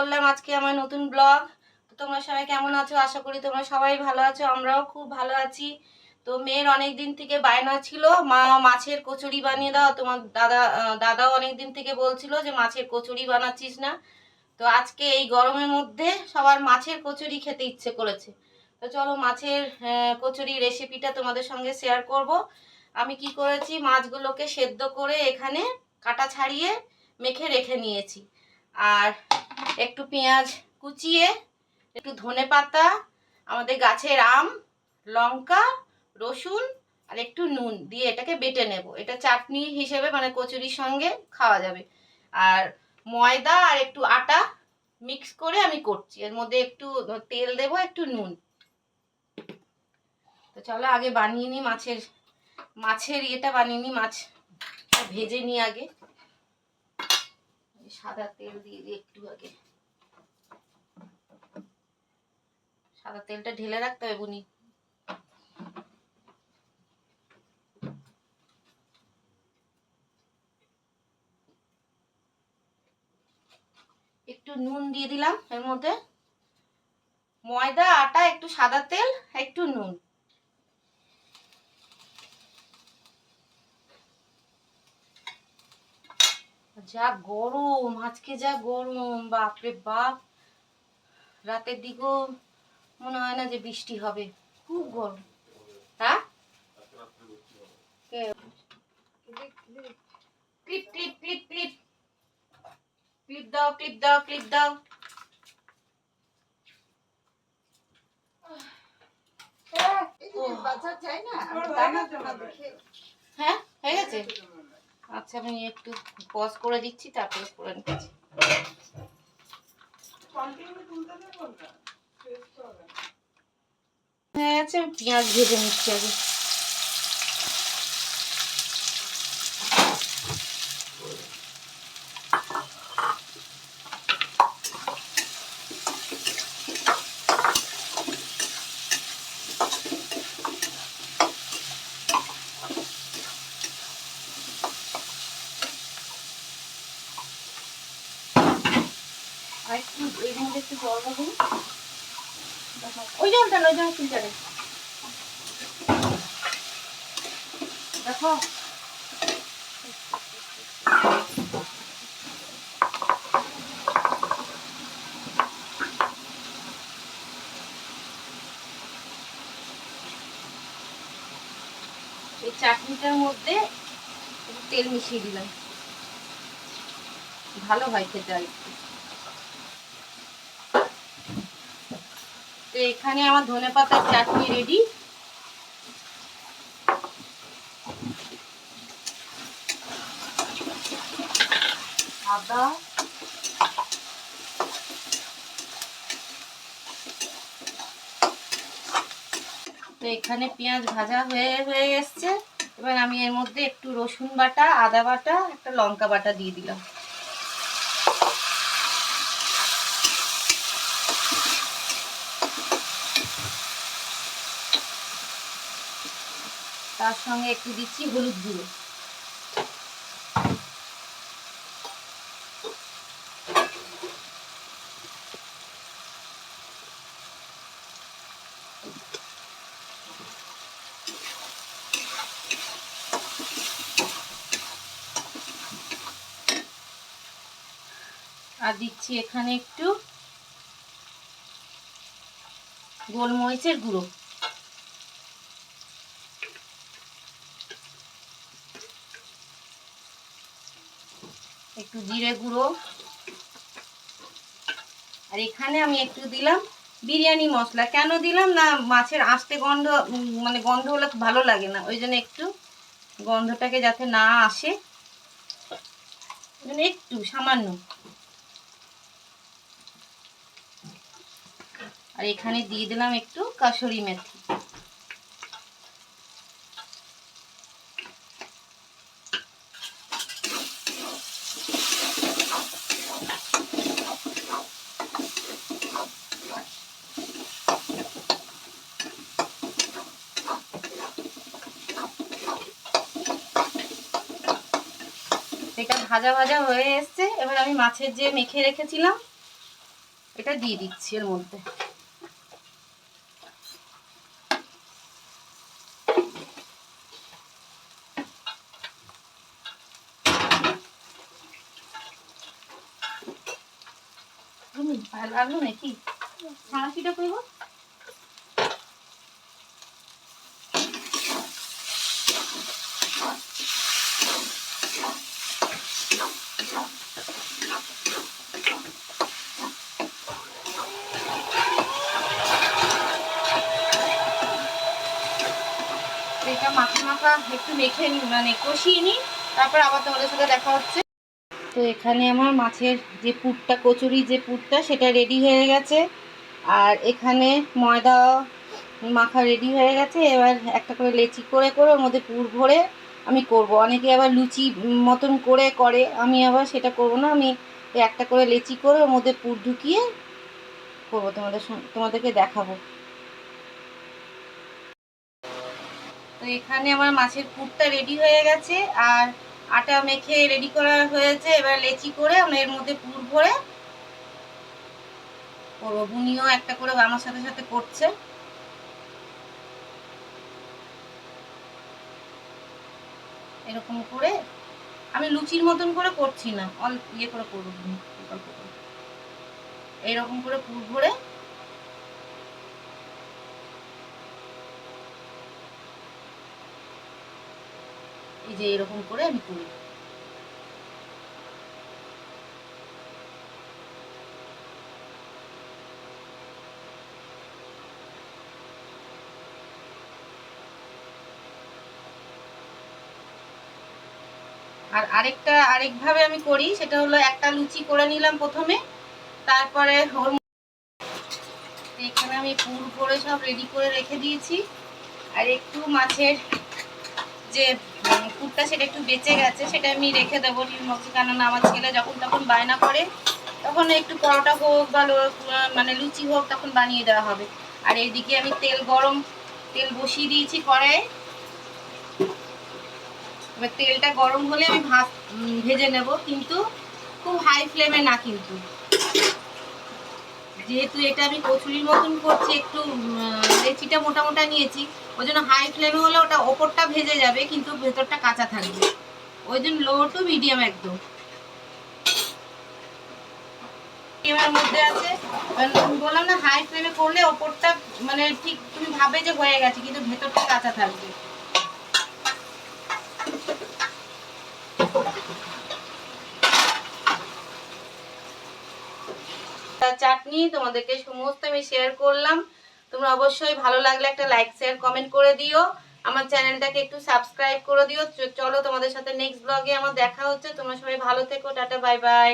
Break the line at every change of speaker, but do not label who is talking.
করলাম আজকে আমার নতুন ব্লগ। তোমরা সবাই কেমন আছো? আশা করি তোমরা সবাই ভালো আছো, আমরাও খুব ভালো আছি। তো মেয়ের অনেক দিন থেকে বায়না ছিল, মা মাছের কচুরি বানিয়ে দাও। তোমার দাদা দাদাও অনেক দিন থেকে বলছিল যে মাছের কচুরি বানাচ্ছিস না। তো আজকে এই গরমের মধ্যে সবার মাছের কচুরি খেতে ইচ্ছে করেছে। তো চলো মাছের কচুরি রেসিপিটা তোমাদের সঙ্গে শেয়ার করব। আমি কি করেছি? মাছগুলোকে সেদ্ধ করে এখানে কাটা ছাড়িয়ে মেখে রেখে নিয়েছি। আর একটু পেঁয়াজ কুচিয়ে, একটু ধনে পাতা, আমাদের গাছের আম, লঙ্কা, রসুন আর একটু নুন দিয়ে এটাকে বেটে নেব। এটা চাটনি হিসেবে মানে কচুরির সঙ্গে খাওয়া যাবে। আর ময়দা আর একটু আটা মিক্স করে আমি করছি। এর মধ্যে একটু তেল দেবো, একটু নুন। তো চলো আগে বানিয়ে নিই মাছের মাছের ইয়েটা বানিয়ে নিই, মাছ ভেজে নিই আগে। সাদা তেল দিয়ে দিই একটু আগে। সাদা তেলটা ঢেলে রাখতে হবে বুনি। একটু নুন দিয়ে দিলাম এর মধ্যে। ময়দা, আটা, একটু সাদা তেল, একটু নুন। যা গরম আজকে যা গরম বাপরে বাপ। রাতের দিকেও মনে হয় না যে বৃষ্টি হবে। খুব গরম। হ্যাঁ clip clip clip clip. Clip দাও ক্লিপ দাও ক্লিপ দাও। হ্যাঁ হয়ে গেছে? আচ্ছা আমি একটু পজ করে দিচ্ছি তারপরে করে নিচ্ছি। হ্যাঁ আচ্ছা আমি পেঁয়াজ ভেজে নিচ্ছি আগে। এই চাটনিটার মধ্যে তেল মিশিয়ে দিলাম। ভালো হয় খেতে আর একটু তো এখানে আমার ধনে পাতার চাটনি রেডি আদা। তো এখানে পেঁয়াজ ভাজা হয়ে হয়ে এসছে। এবার আমি এর মধ্যে একটু রসুন বাটা, আদা বাটা, একটা লঙ্কা বাটা দিয়ে দিলাম। তার সঙ্গে একটু দিচ্ছি হলুদ গুঁড়ো। আর দিচ্ছি এখানে একটু গোলমরিচের গুঁড়ো। একটু জিরে গুঁড়ো। আর এখানে আমি একটু দিলাম বিরিয়ানি মশলা। কেন দিলাম না? মাছের আস্তে গন্ধ মানে গন্ধ হলে ভালো লাগে না। ওই জন্য একটু গন্ধটাকে যাতে না আসে। একটু সামান্য। আর এখানে দিয়ে দিলাম একটু কাসুরি মেথি। এটা ভাজা ভাজা হয়ে এসছে। এবার আমি মাছের যে মেখে রেখেছিলাম, এটা দিয়ে দিচ্ছি এর মধ্যে। ভালো লাগল নাকি? ছানাচিটা করব এটা মাখা একটু মেখে মানে কষিয়ে নিই। তারপর আবার তোমাদের সাথে দেখা হচ্ছে। তো এখানে আমার মাছের যে পুরটা কচুরি যে পুরটা, সেটা রেডি হয়ে গেছে। আর এখানে ময়দা মাখা রেডি হয়ে গেছে। এবার একটা করে লেচি করে করে ওর মধ্যে পুর ভরে আমি করব। অনেকে আবার লুচি মতন করে করে, আমি আবার সেটা করব না। আমি একটা করে লেচি করে ওর মধ্যে পুর ঢুকিয়ে করব তোমাদের তোমাদেরকে দেখাবো। এখানে আমার মাছের পুরটা রেডি হয়ে গেছে, আর আটা মেখে রেডি করা হয়েছে। এবার লেচি করে আমরা এর মধ্যে পুর ভরে করব। বুনিও একটা করে আমার সাথে সাথে করছে। এরকম করে আমি লুচির মতন করে করছি না, অল্প ইয়ে করে করব এইরকম করে পুর ভরে এই যে এরকম করে আমি করি। আর আরেকটা, আরেকভাবে আমি করি, সেটা হলো একটা লুচি করে নিলাম প্রথমে, তারপরে ওর এখানে আমি পুর করে সব রেডি করে রেখে দিয়েছি। আর একটু মাছের যে পুরটা সেটা একটু বেঁচে গেছে, সেটা আমি রেখে দেবো নির্মক্সি কেননা আমার ছেলে যখন তখন বায়না করে, তখন একটু পরোটা হোক বা মানে লুচি হোক, তখন বানিয়ে দেওয়া হবে। আর এইদিকে আমি তেল গরম, তেল বসিয়ে দিয়েছি কড়াইয়ে। এবার তেলটা গরম হলে আমি ভাত ভেজে নেব, কিন্তু খুব হাই ফ্লেমে না কিন্তু। যেহেতু এটা আমি কচুরির মতন করছি, একটু লেচিটা মোটা মোটা নিয়েছি ওই জন্য হাই ফ্লেমে হলে ওটা ওপরটা ভেজে যাবে, কিন্তু ভেতরটা কাঁচা থাকবে। ওই জন্য লো টু মিডিয়াম একদম। হাই ফ্লেমে করলে মানে ঠিক তুমি ভাবে যে হয়ে গেছে, কিন্তু ভেতরটা কাঁচা থাকবে। চাটনি তোমাদেরকে সমস্ত আমি শেয়ার করলাম। তোমরা অবশ্যই ভালো লাগলে একটা লাইক শেয়ার কমেন্ট করে দিও। আমার চ্যানেলটাকে একটু সাবস্ক্রাইব করে দিও। চলো তোমাদের সাথে নেক্সট ব্লগে আমার দেখা হচ্ছে। তোমরা সবাই ভালো থেকো। Tata bye bye